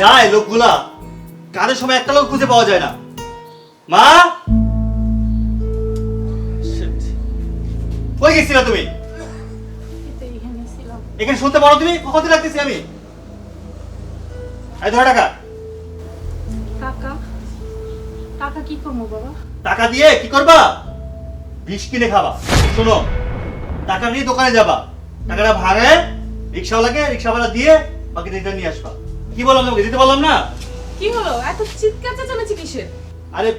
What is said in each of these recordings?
যায় লোকগুলা কাজের সময় একটা লোক খুঁজে পাওয়া যায় না। মা. কই গেছিলা তুমি? এখানে শুনতে পারো তুমি? কখন রাখতেছি আমি? এই ধরে টাকা। টাকা? টাকা কি করব বাবা? টাকা দিয়ে কি করবা? বিষ কিনে খাবা। শোনো টাকা নিয়ে দোকানে যাবা। টাকাটা ভাঙে রিক্সাওয়ালাকে রিক্সাওয়ালা দিয়ে বাকি রিটার্ন নিয়ে আসবা। কি বললাম তোমাকে? দিতে বললাম না? কি হলো? এত চিৎকার চেঁচামেচি কিসের? আরে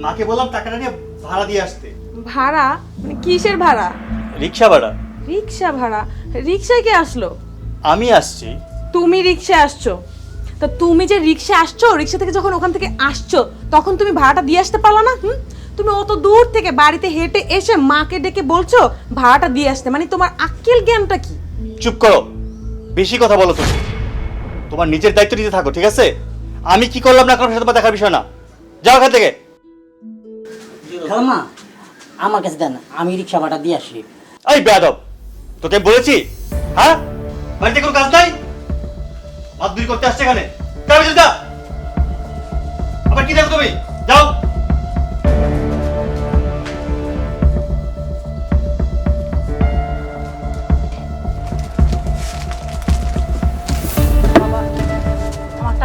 মাকে বললাম টাকাটা নিয়ে ভাড়া দিয়ে আসতে। ভাড়া? মানে কিসের ভাড়া? রিক্সা ভাড়া। রিক্সা ভাড়া? রিক্সায় কে আসলো? আমি আসছি। তুমি রিক্সায় আসছো। তা তুমি যে রিক্সা আসছো রিক্সা থেকে যখন ওখান থেকে আসছো তখন তুমি ভাড়াটা দিয়ে আসতে পারলা না হুম? তুমি অত দূর থেকে বাড়িতে হেঁটে এসে মাকে ডেকে বলছো ভাড়াটা দিয়ে আসতে। মানে তোমার আক্কেল জ্ঞানটা কি? চুপ করো। বেশি কথা বলো তুমি। তোমার নিজের দায়িত্ব নিতে থাকো ঠিক আছে? আমি কি করলাম না করলাম সেটা তোমার দেখার বিষয় না। যাও এখান থেকে। খালাম্মা আমার কাছে দেন আমি রিক্সা ভাড়া দিয়ে আসি। এই বেয়াদব তোকে বলেছি হ্যাঁ? বাড়িতে কোনো কাজ নাই? মাছ দূর করতে আসছে এখানে। আবার কি দেখো তুমি? যাও।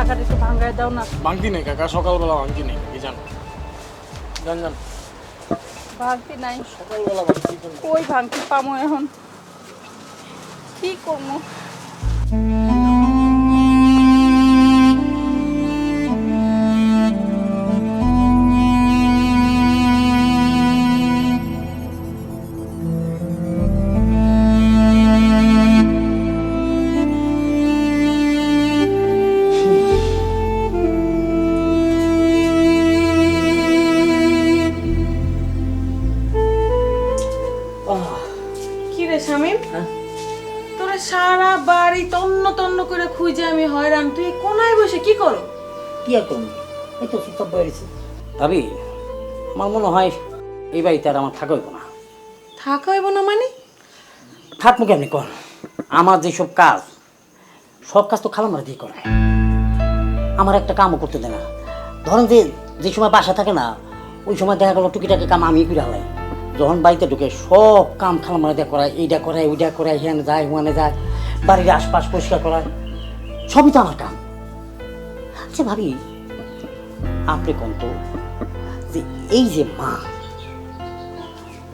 টাকাটা একটু ভাঙায় দাও না। ভাঙতি নেই কাকা সকালবেলা ভাঙতি নেই কি জানো? জান জান। ভাঙতি নাই। সকালবেলা ভাঙতি। কই ভাঙতি পামো এখন? কি করব? হয়রান তুই কোনায় বসে কি করো? কি আর করব? এই তো চুপচাপ বেরিয়েছে ভাবি আমার মনে হয় এই বাড়িতে আর আমার থাকা হইব না। থাকা হইব না মানে? থাকব কেমনি কর আমার যেসব কাজ সব কাজ তো খালামারা দিয়ে করে। আমার একটা কামও করতে দেয় না। ধরেন যে যে সময় বাসা থাকে না ওই সময় দেখা গেলো টুকিটাকি কাম আমি করে হালাই। যখন বাড়িতে ঢুকে সব কাম খালামারা দিয়ে করায় এইটা করায় ওইটা করায় হ্যান যায় হুয়ানে যায় বাড়ির আশপাশ পরিষ্কার করায়। সবই তো আমার কাম। আচ্ছা ভাবি, আপনি কোন তো? যে এই যে মা,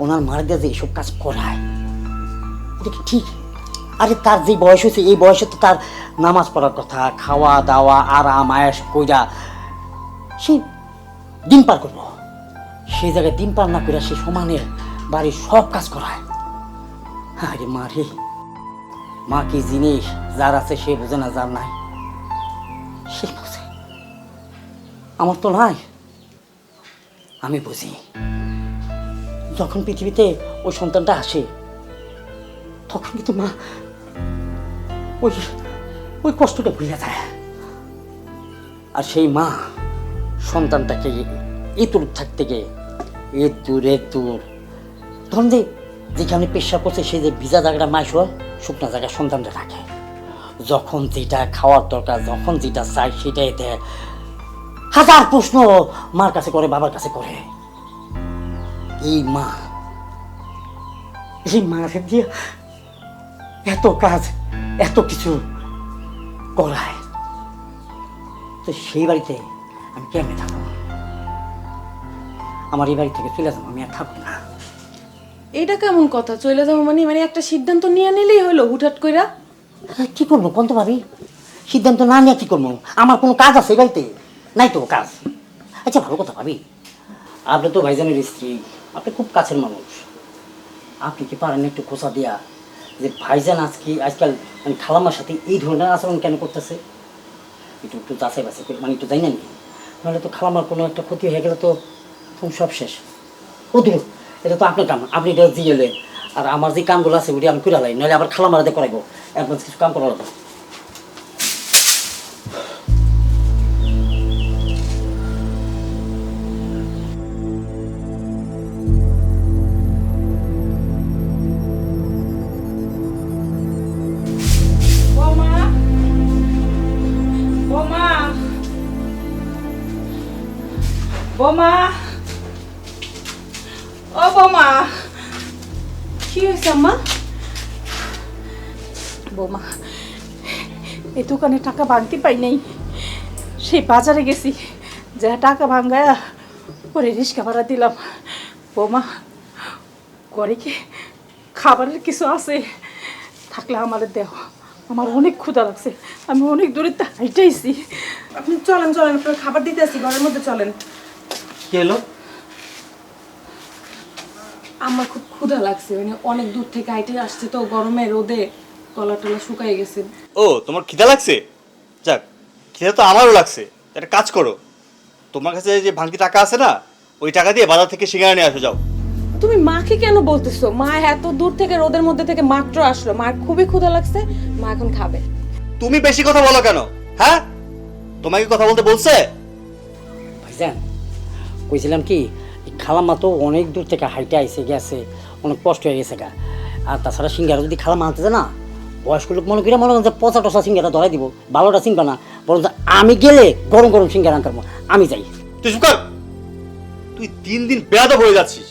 ওনার মারা দিয়ে যে এইসব কাজ করায়, এটা কি ঠিক? আরে তার যে বয়স হয়েছে, এই বয়সে তো তার নামাজ পড়ার কথা, খাওয়া দাওয়া, আরাম আয়াস কইরা সে দিন পার করব। সেই জায়গায় দিন পার না করে সে সমানে বাড়ির সব কাজ করায়। আরে মা রে। মা কি জিনিস যার আছে সে বোঝে না, যার নাই? সে বোঝে। আমার তো নাই। আমি বুঝি। যখন পৃথিবীতে ওই সন্তানটা আসে, তখন কিন্তু মা ওই ওই কষ্টটা ভুলে যায়। আর সেই মা সন্তানটাকে এতুর থাকতে গিয়ে এ দূর দূর ধরুন যে যেখানে পেশা করছে, সেই যে ভিজা জায়গাটা মাস হয়, শুকনা জায়গায় সন্তানটা রাখে যখন যেটা খাওয়ার দরকার, যখন যেটা চাই, সেটাই দেয় হাজার প্রশ্ন মার কাছে করে, বাবার কাছে করে। এই মা, এই মাকে দিয়ে এত কাজ, এত কিছু করায়। তো সেই বাড়িতে আমি কেমনে থাকব? আমার এই বাড়ি থেকে চলে যাব, আমি আর থাকব না। এটা কেমন কথা? চলে যাব মানে মানে একটা সিদ্ধান্ত নিয়ে নিলেই হলো হুটহাট কইরা। হ্যাঁ, কি করব? কোন তো ভাবি। সিদ্ধান্ত না নিয়ে কি করব? আমার কোনো কাজ আছে বাড়িতে? নাই তো কাজ। আচ্ছা ভালো কথা ভাবি। আপনি তো ভাইজানের স্ত্রী। আপনি খুব কাছের মানুষ। আপনি কি পারেন একটু খোঁচা দেয়া যে ভাইজান আজকে আজকাল মানে খালামার সাথে এই ধরনের আচরণ কেন করতেছে? একটু একটু যাচাই বাছাই মানে একটু জানি না নাহলে তো খালামার কোনো একটা ক্ষতি হয়ে গেলে তো সব শেষ। ও দূর। এটা তো আপনার কাম, আপনি এটা দিয়ে লেন আর আমার যে কামগুলো আছে ওটি আমি করে লাই নাহলে আবার খালা মারাতে করাইবো। অ্যাডভান্স কিছু কাম করা লাগবে my. দোকানে টাকা ভাঙতে পাই নাই। সেই বাজারে গেছি যা টাকা ভাঙ্গায়া পরে রিক্সা ভাড়া দিলাম। বোমা করে কি খাবারের কিছু আছে? থাকলে আমার দেহ আমার অনেক ক্ষুধা লাগছে আমি অনেক দূরে হাইটাইছি। আপনি চলেন চলেন আপনার খাবার দিতে আসি ঘরের মধ্যে চলেন। কি এলো? আমার খুব ক্ষুধা লাগছে মানে অনেক দূর থেকে হাইটে আসছে তো গরমে রোদে। গলা টলা শুকাই গেছে। ও তোমার খিদা লাগছে? যাক খিদা তো আমারও লাগছে। একটা কাজ করো। তোমার কাছে যে ভাঙতি টাকা আছে না ওই টাকা দিয়ে বাজার থেকে সিঙ্গারা নিয়ে আসো যাও। তুমি মাকে কেন বলতেছো? মা এত দূর থেকে রোদের মধ্যে থেকে মাত্র আসলো। মার খুবই ক্ষুধা লাগছে মা এখন খাবে। তুমি বেশি কথা বলো কেন? হ্যাঁ? তোমাকে কথা বলতে বলছে? ভাইজান কইছিলাম কি এই খালাম্মা তো অনেক দূর থেকে হাইটে আইসে গেছে অনেক কষ্ট হয়ে গেছে গা। আর তাছাড়া সিঙ্গারা যদি খালাম্মা আনতে না বয়স্ক লোক মনে করি মনে করেন যে পচা টসা সিঙ্গারা ধরাই দিব ভালোটা চিনবে না বরং আমি গেলে গরম গরম সিঙ্গারা আনতে আমি যাই। তুই চুপ কর! তুই দিন দিন বেয়াদব হয়ে যাচ্ছিস।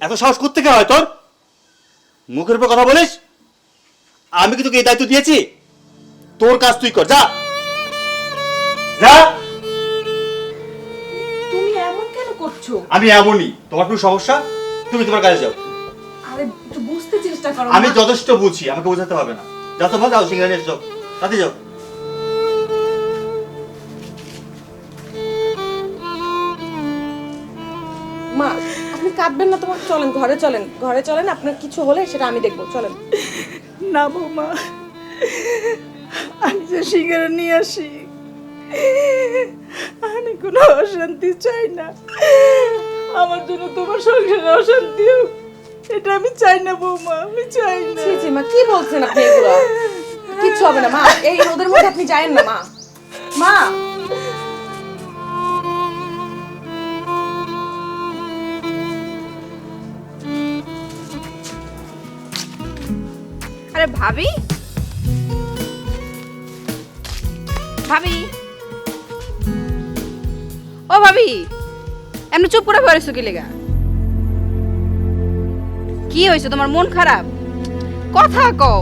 এত সাহস থেকে হয় তোর? মুখের উপর কথা বলিস? আমি কি তোকে এই দায়িত্ব দিয়েছি? তোর কাজ তুই কর যা। যা! তুমি এমন কেন করছ? আমি এমনই। তোমার কোনো সমস্যা? তুমি তোমার কাজে যাও। আরে একটু বুঝতে চেষ্টা করো আমি যথেষ্ট বুঝি আমাকে বোঝাতে হবে না। যাও তোমার যাও সিঙ্গারা যাও তাতে যাও। মা আপনি কাঁদবেন না তোমার। চলেন ঘরে চলেন। ঘরে চলেন আপনার কিছু হলে সেটা আমি দেখব। চলেন। না বৌমা আমি যে সিঙ্গারা নিয়ে আসি আমি কোনো অশান্তি চাই না। আমার জন্য তোমার সংসারে অশান্তি হোক। এটা আমি চাই না বৌমা আমি চাই না। ছি ছি মা কি বলছেন আপনি এগুলো? কিচ্ছু হবে না মা এই রোদের মধ্যে আপনি যায়েন না মা। মা! আরে ভাবি? ভাবি? ও ভাবি এমনি চুপ করে পড়েছো কি লেগা? কি হয়েছে? তোমার মন খারাপ? কথা কও।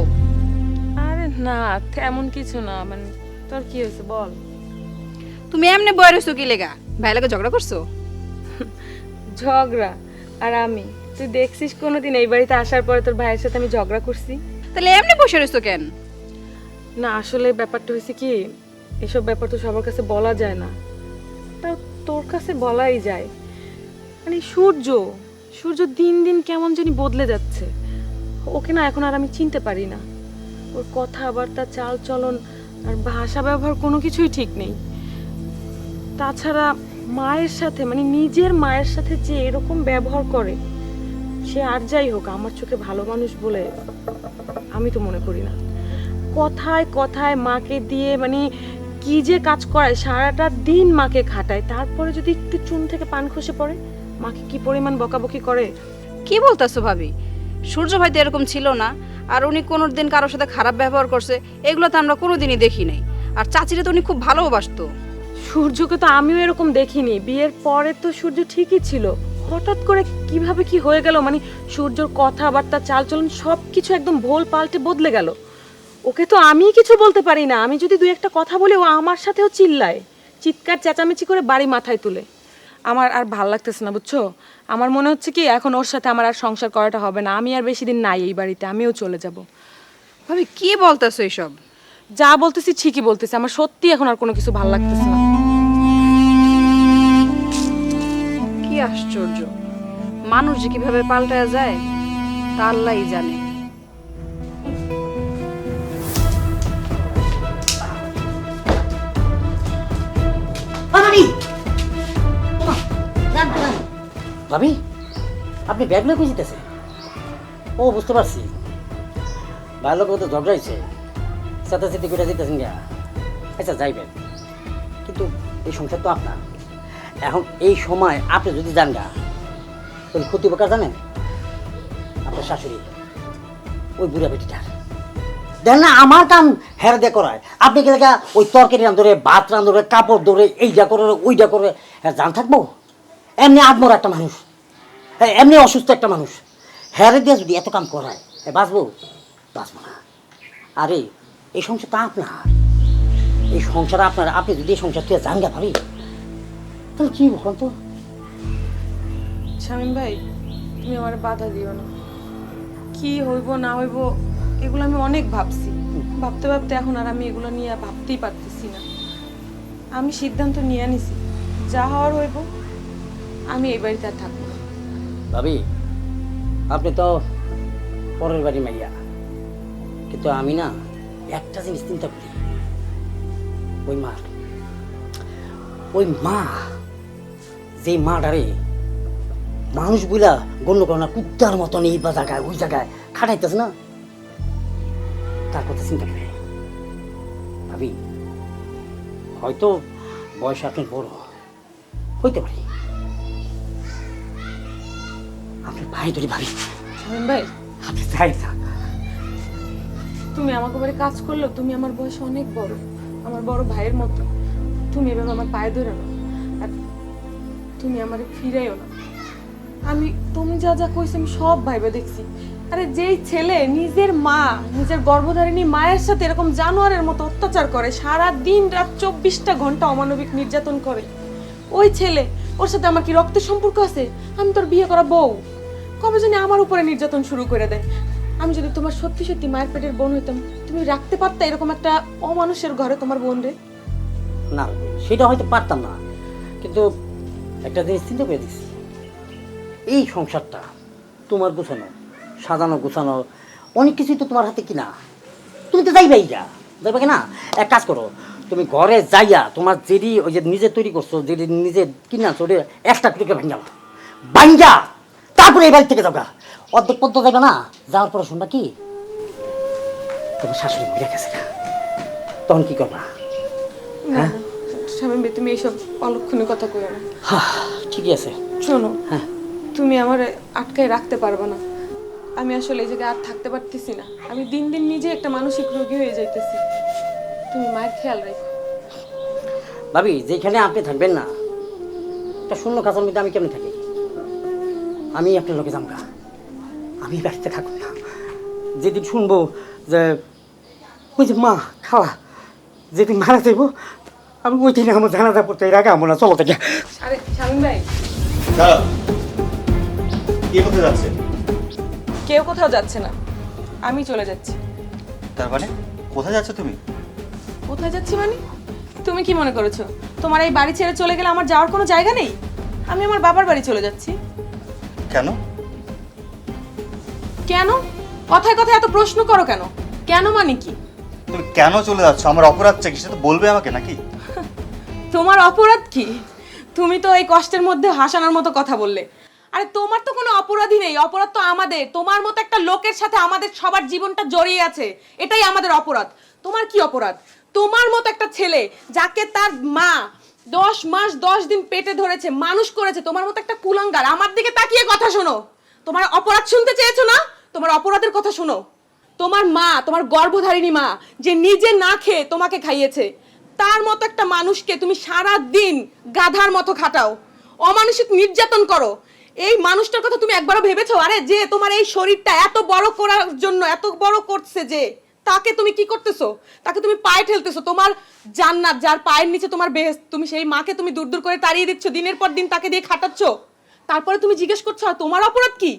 আরে না তেমন কিছু না মানে তোর কি হয়েছে বল। তুমি এমনি বয়ে রয়েছো কি লেগা? ভাই লাগে ঝগড়া করছ? ঝগড়া? আর আমি? তুই দেখছিস কোনোদিন এই বাড়িতে আসার পরে তোর ভাইয়ের সাথে আমি ঝগড়া করছি? তাহলে এমনি বসে রয়েছো কেন? না আসলে ব্যাপারটা হয়েছে কি এসব ব্যাপার তো সবার কাছে বলা যায় না। তাও তোর কাছে বলাই যায়। মানে সূর্য সূর্য দিন দিন কেমন জানি বদলে যাচ্ছে। ওকে না এখন আর আমি চিনতে পারি না। ওর কথাবার্তা চাল চলন আর ভাষা ব্যবহার কোনো কিছুই ঠিক নেই। তাছাড়া মায়ের সাথে মানে নিজের মায়ের সাথে যে এরকম ব্যবহার করে, সে আর যাই হোক, আমার চোখে ভালো মানুষ বলে আমি তো মনে করি না। কথায় কথায় মাকে দিয়ে মানে কি যে কাজ করায়, সারাটা দিন মাকে খাটায়, তারপরে যদি একটু চুন থেকে পান খসে পড়ে মাকে কি পরিমাণ বকাবকি করে? কি বলতেছো ভাবি? সূর্য ভাই তো এরকম ছিল না আর উনি কোনো দিন কারোর সাথে খারাপ ব্যবহার করছে এগুলো তো আমরা কোনোদিনই দেখি নাই। আর চাচিরে তো উনি খুব ভালোবাসতো। সূর্যকে তো আমিও এরকম দেখিনি। বিয়ের পরে তো সূর্য ঠিকই ছিল। হঠাৎ করে কীভাবে কি হয়ে গেল? মানে সূর্যর কথাবার্তা চালচলন সব কিছু একদম ভোল পাল্টে বদলে গেল। ওকে তো আমি কিছু বলতে পারি না। আমি যদি দুই একটা কথা বলি ও আমার সাথেও চিল্লায়। চিৎকার চেঁচামেচি করে বাড়ি মাথায় তুলে। আমার আর ভালো লাগতেছে না বুঝছ? আমার মনে হচ্ছে কি এখন ওর সাথে আমার আর সংসার করাটা হবে না। আমি আর বেশি দিন নাই এই বাড়িতে আমিও চলে যাব। ভাবি কি বলতেছো এইসব? যা বলতেছি ঠিকই বলতেছি আমার সত্যি এখন আর কোনো কিছু ভালো লাগতেছে না। কি আশ্চর্য। মানুষ যে কীভাবে পাল্টায় যায় তা আল্লাহই জানে। ভাবি, আপনি ব্যাগ নিয়ে খুঁজিতেছেন ও, বুঝতে পারছি। ভাই লোক তো ঝগড়া সাথে করে দিতেছেন গা আচ্ছা যাইবেন। কিন্তু এই সংসার তো আপনার। এখন এই সময় আপনি যদি যান গা তাহলে ক্ষতি উপকার জানেন? আপনার শাশুড়ি, ওই বুড়া বেটিটার। দেন না, আমার কাম হেরে দিয়ে করায়। আপনি কি দেখা ওই তরকারি রান্ধরে ভাত রান্ধরে কাপড় ধরে এইটা করে ওইটা করে হ্যাঁ জান থাকব? এমনি আদমর একটা মানুষ। হ্যাঁ এমনি অসুস্থ একটা মানুষ। হেরে দিয়ে যদি এত কাম করায় হ্যাঁ বাঁচবো? বাঁচবো না। আরে, এই সংসার তো আপনার। এই সংসার আপনার। আপনি যদি এই সংসার তুই জানগা ভাবি তাহলে কি বলুন তো? শামিম ভাই, তুমি আমার বাধা দিও না। কি হইব, না হইব, এগুলো আমি অনেক ভাবছি। ভাবতে ভাবতে এখন আর আমি এগুলো নিয়ে ভাবতেই পারতেছি না। আমি সিদ্ধান্ত নিয়ে নিছি যা হওয়ার হইব। আমি এই বাড়িতে আর থাকব। ভাবি, আপনি তো পরের বাড়ি মাইয়া। কিন্তু আমি না একটা জিনিস চিন্তা করি। ওই মা ওই মা যে মাটারে মানুষ বুঝলা গণ্য করে না, কুত্তার মতন এই বা জায়গায়, ওই জায়গায় খাটাইতেছে না? তার কথা চিন্তা করে। ভাবি, হয়তো বয়স আপনি বড়, হইতে পারি। আপনি ভাই ধরে ভাবি। শামিম ভাই। আপনি চাই না তুমি আমাকে বাড়ি কাজ করলেও তুমি আমার বয়স অনেক বড়। আমার বড় ভাইয়ের মতো। তুমি এভাবে আমার পায়ে ধরে না আর তুমি আমারে ফিরাইও না। আমি তুমি যা যা কইছো আমি সব ভাইবে দেখছি। আরে যেই ছেলে নিজের মা নিজের গর্ভধারিণী মায়ের সাথে এরকম জানোয়ারের মতো অত্যাচার করে সারা দিন রাত চব্বিশটা ঘণ্টা অমানবিক নির্যাতন করে। ওই ছেলে ওর সাথে আমার কি রক্তের সম্পর্ক আছে? আমি তোর বিয়ে করা বউ। কবে জানি আমার উপরে নির্যাতন শুরু করে দেয়। আমি যদি তোমার সত্যি সত্যি মায়ের পেটের বোন হইতাম, তুমি রাখতে পারতা এরকম একটা অমানুষের ঘরে তোমার বোন রে? না, সেটা হয়তো পারতাম না। কিন্তু একটা জিনিস চিন্তা করে দিচ্ছি এই সংসারটা তোমার গোছানো, সাজানো, গোছানো, অনেক কিছুই তো তোমার হাতে কিনা। তুমি তো যাইবাই যা যাইবা না? এক কাজ করো, তুমি ঘরে যাইয়া তোমার যেদি ওই যে নিজে তৈরি করছ যেদি নিজে কিনে ওটা একটা টুকে ভাঙ্গা। ভাঙ্গা! তারপরে এই বাড়ি থেকে যাবা অর্ধেক পদ্ম যাবে না যাওয়ার পরে শুনবা কি? তোমার শাশুড়ি মরে গেছে। তখন কি করবা? না স্বামী তুমি এইসব অলক্ষণীয় কথা কইও না। ঠিকই আছে। শোনো হ্যাঁ। তুমি আমার আটকায় রাখতে পারবে না। আমি আসলে এই জায়গায় আর থাকতে পারতেছি না। আমি দিন দিন নিজে একটা মানসিক রোগী হয়ে যাইতেছি। তুমি মায়ের খেয়াল রেখো। ভাবি যেখানে আপনি থাকবেন না একটা শূন্য কাজের মধ্যে আমি কেমন থাকি? আমি আপনার লোকে যামগা। আমি বাড়িতে থাকুন না। যেদিন শুনব যে ওই যে মা খাওয়া যেদিন মারা যাইব আমি ওই দিনে আমার জানাজা পড়তে এর আগে আমার না চলো থেকে আরে স্বামী ভাই। কে কোথায় যাচ্ছে? কেউ কোথাও যাচ্ছে না। আমি চলে যাচ্ছি। তার মানে? কোথায় যাচ্ছ তুমি? কোথায় যাচ্ছি মানে? তুমি কি মনে করেছ? তোমার এই বাড়ি ছেড়ে চলে গেলে আমার যাওয়ার কোনো জায়গা নেই? আমি আমার বাবার বাড়ি চলে যাচ্ছি। কেন? কেন? কথায় কথায় এত প্রশ্ন করো কেন? কেন মানে কি? তুমি কেন চলে যাচ্ছ? আমার অপরাধটা কি? সেটা তো বলবে আমাকে নাকি? তোমার অপরাধ কি? তুমি তো এই কষ্টের মধ্যে হাসানোর মতো কথা বললে। আরে তোমার তো কোনো অপরাধই নেই। অপরাধ তো আমাদের। তোমার মতো একটা লোকের সাথে আমাদের সবার জীবনটা জড়িয়ে আছে। এটাই আমাদের অপরাধ। তোমার কি অপরাধ? তোমার মতো একটা ছেলে যাকে তার মা দশ মাস দশ দিন পেটে ধরেছে, মানুষ করেছে, তোমার মতো একটা কুলাঙ্গার। আমার দিকে তাকিয়ে কথা শোনো। তোমার অপরাধ শুনতে চেয়েছো না? তোমার অপরাধের কথা শোনো। তোমার মা, তোমার গর্ভধারিণী মা, যে নিজে না খেয়ে তোমাকে খাইয়েছে, তার মতো একটা মানুষকে তুমি সারা দিন গাধার মতো খাটাও। অমানসিক নির্যাতন করো। এই মানুষটার কথা তুমি একবারও ভেবেছো? আরে যে তোমার এই শরীরটা এত বড় করার জন্য, এত বড় করছে যে তাকে তুমি কি করতেছো? তাকে তুমি পায়ে ঠেলতেছো। তোমার জান্নাত যার পায়ের নিচে তোমার বেহেস তুমি সেই মাকে তুমি দূর দূর করে তাড়িয়ে দিচ্ছ, দিনের পর দিন তাকে দিয়ে খাটাচ্ছ। তারপরে তুমি জিজ্ঞেস করছ তোমার অপরাধ কি?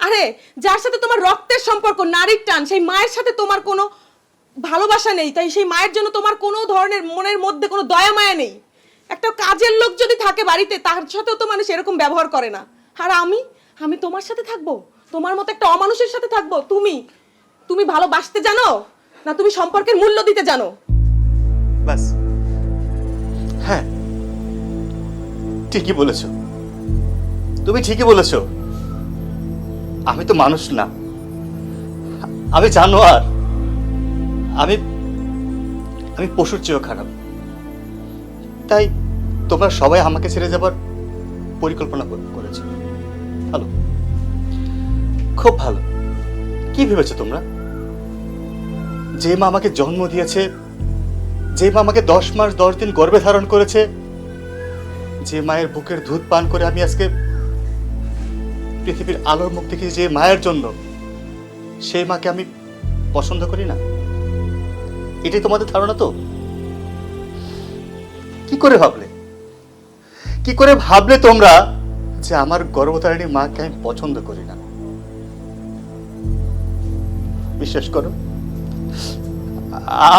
আরে, যার সাথে তোমার রক্তের সম্পর্ক, নারীর টান, সেই মায়ের সাথে তোমার কোনো ভালোবাসা নেই, তাই সেই মায়ের জন্য তোমার কোনো ধরনের মনের মধ্যে কোনো দয়া মায়া নেই। একটা কাজের লোক যদি থাকে বাড়িতে, তার সাথেও তো মানুষ এরকম ব্যবহার করে না। আর আমি? আমি তোমার সাথে থাকব? তোমার মতো একটা অমানুষের সাথে থাকব? তুমি? তুমি ভালোবাসতে জানো? না তুমি সম্পর্কের মূল্য দিতে জানো? ব্যাস হ্যাঁ। ঠিকই বলেছ। তুমি ঠিকই বলেছ। আমি তো মানুষ না। আমি জানোয়ার। আমি আমি পশুর চেয়েও খারাপ। তাই তোমরা সবাই আমাকে ছেড়ে যাবার পরিকল্পনা কর- করেছ। ভালো। খুব ভালো। কি ভেবেছো তোমরা? যে মা আমাকে জন্ম দিয়েছে, যে মা আমাকে দশ মাস দশ দিন গর্ভে ধারণ করেছে, যে মায়ের বুকের দুধ পান করে আমি আজকে পৃথিবীর আলোর মুখ দেখি যে মায়ের জন্য, সেই মাকে আমি পছন্দ করি না। এটাই তোমাদের ধারণা তো? কি করে ভাবলে? কি করে ভাবলে তোমরা যে আমার গর্ভধারিণী মাকে আমি পছন্দ করি না? বিশ্বাস করো।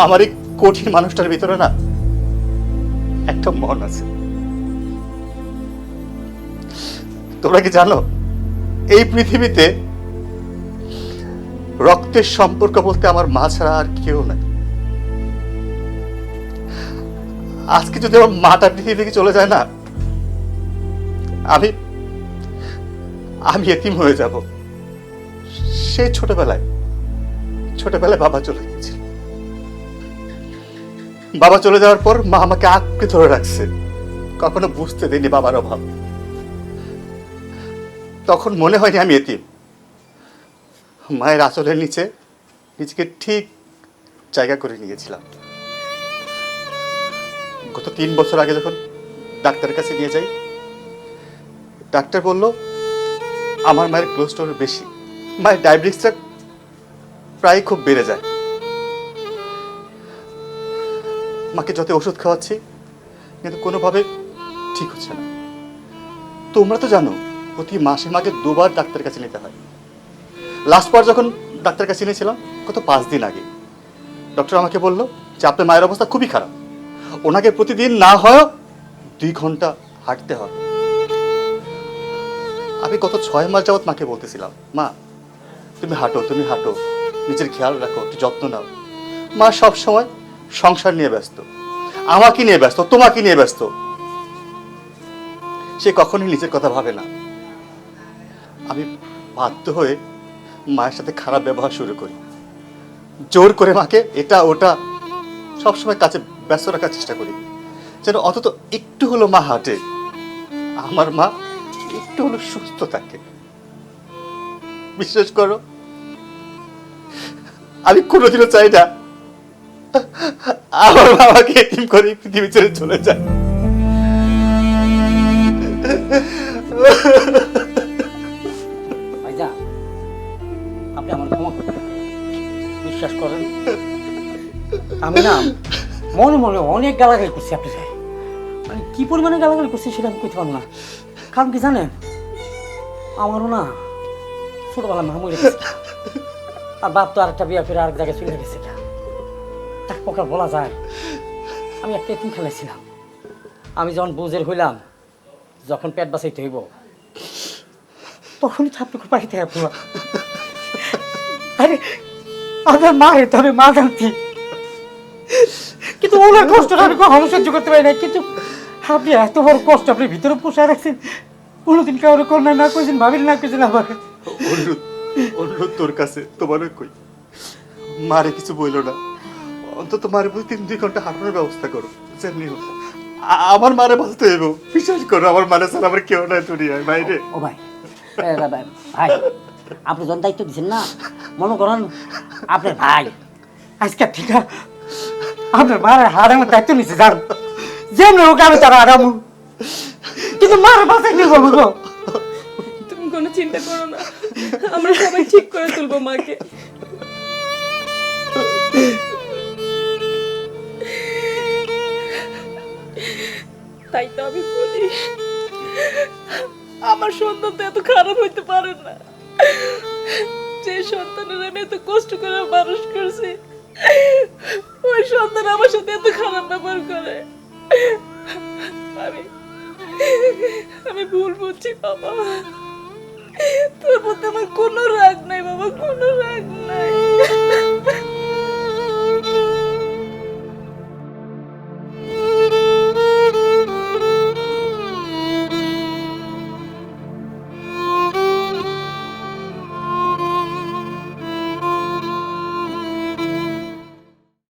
আমার এই কঠিন মানুষটার ভিতরে না একটা মন আছে। তোমরা কি জানো, এই পৃথিবীতে রক্তের সম্পর্ক বলতে আমার মা ছাড়া আর কেউ নাই। আজকে যদি আমার মাটা পৃথিবী থেকে চলে যায় না, আমি আমি এতিম হয়ে যাব। সেই ছোটবেলায়। ছোটবেলায় বাবা চলে গেছিল বাবা চলে যাওয়ার পর মা আমাকে আঁকড়ে ধরে রাখছে। কখনো বুঝতে দেয়নি বাবার অভাব। তখন মনে হয়নি আমি এতিম। মায়ের আঁচলের নিচে নিজেকে ঠিক জায়গা করে নিয়েছিলাম। গত তিন বছর আগে যখন ডাক্তারের কাছে নিয়ে যাই, ডাক্তার বলল, আমার মায়ের কোলেস্ট্রল বেশি। মায়ের ডায়াবেটিসটা প্রায় খুব বেড়ে যায়। মাকে যত ওষুধ খাওয়াচ্ছি, কিন্তু কোনোভাবে ঠিক হচ্ছে না। তোমরা তো জানো, প্রতি মাসে মাকে দুবার ডাক্তারের কাছে নিতে হয়। লাস্ট বার যখন ডাক্তারের কাছে নিয়েছিলাম গত পাঁচ দিন আগে। ডক্টর আমাকে বলল যে, আপনার মায়ের অবস্থা খুবই খারাপ। ওনাকে প্রতিদিন না হয় দুই ঘণ্টা হাঁটতে হয়। আমি গত ছয় মাস যাবৎ মাকে বলতেছিলাম, মা, তুমি হাঁটো তুমি হাঁটো। নিজের খেয়াল রাখো, একটু যত্ন নাও। মা সব সময় সংসার নিয়ে ব্যস্ত। আমাকে নিয়ে ব্যস্ত, তোমাকে নিয়ে ব্যস্ত। সে কখনোই নিজের কথা ভাবে না। আমি বাধ্য হয়ে মায়ের সাথে খারাপ ব্যবহার শুরু করি। জোর করে মাকে এটা, ওটা সবসময় কাছে ব্যস্ত রাখার চেষ্টা করি। যেন অন্তত একটু হলো মা হাঁটে। আমার মা একটু হলো সুস্থ থাকে। বিশ্বাস করো আমি কোনোদিনও চাই না। আমার বাবাকে এতিম করে পৃথিবী ছেড়ে চলে যায় আপনি আমার ক্ষমা করবেন। বিশ্বাস করেন, আমি না মনে মনে অনেক গালাগালি করছি আপনি মানে কি পরিমাণে গালাগালি করছি সেটা আমি কইতে পারব না। কারণ কি জানেন? আমারও না ছোটবেলা মা মরে গেছে। আর বাপ তো আরেকটা বিয়ে করে আরেক জায়গায় চলে গেছে এক প্রকার বলা যায় আমি একটা এতিম খেলেছিলাম আমি যখন বুঝের হইলাম, যখন পেট বাঁচাইতে হইব, তখনই ছাত্রকে বাড়িতে আপনার আরে আপনার মা এর তবে মা জানতি। কিন্তু ওনার কষ্টটা আমি কখনো সহ্য করতে পারি না কিন্তু আপনি এত বড় কষ্ট আপনি ভিতরে পোষায় রাখছেন। কোনোদিন কারোর কন্যা না করেছেন, ভাবির না করেছেন আবার। অনুরোধ তোর কাছে তোমার কই। মারে কিছু বইলো না। অন্তত মারে বই তিন দুই ঘণ্টা হাঁটানোর ব্যবস্থা করো যেমনি হোক। আমার মারে বাঁচতে হইব বিশ্বাস করো আমার মারে ছাড়া আমার কেউ নাই দুনিয়ায় বাইরে ও ভাই ভাই, আপনি যখন দায়িত্ব দিচ্ছেন না? মনে করেন আপনার ভাই আজকে ঠিক আপনার মায়ের হারানোর দায়িত্ব নিচ্ছে জান যেমন হোক আমি তারা হারামু। কিন্তু মার বাসায় নিয়ে বলব কোনো চিন্তা করো না। আমরা সবাই ঠিক করে তুলবো মাকে। তাই তো আমি বলি, আমার সন্তান তো এত খারাপ হইতে পারে না। যে সন্তানের আমি এত কষ্ট করে মানুষ করছি, ওই সন্তান আমার সাথে এত খারাপ ব্যবহার করে। আমি আমি ভুল বুঝছি, বাবা। তোর মধ্যে আমার কোনো রাগ নাই বাবা কোনো রাগ নাই।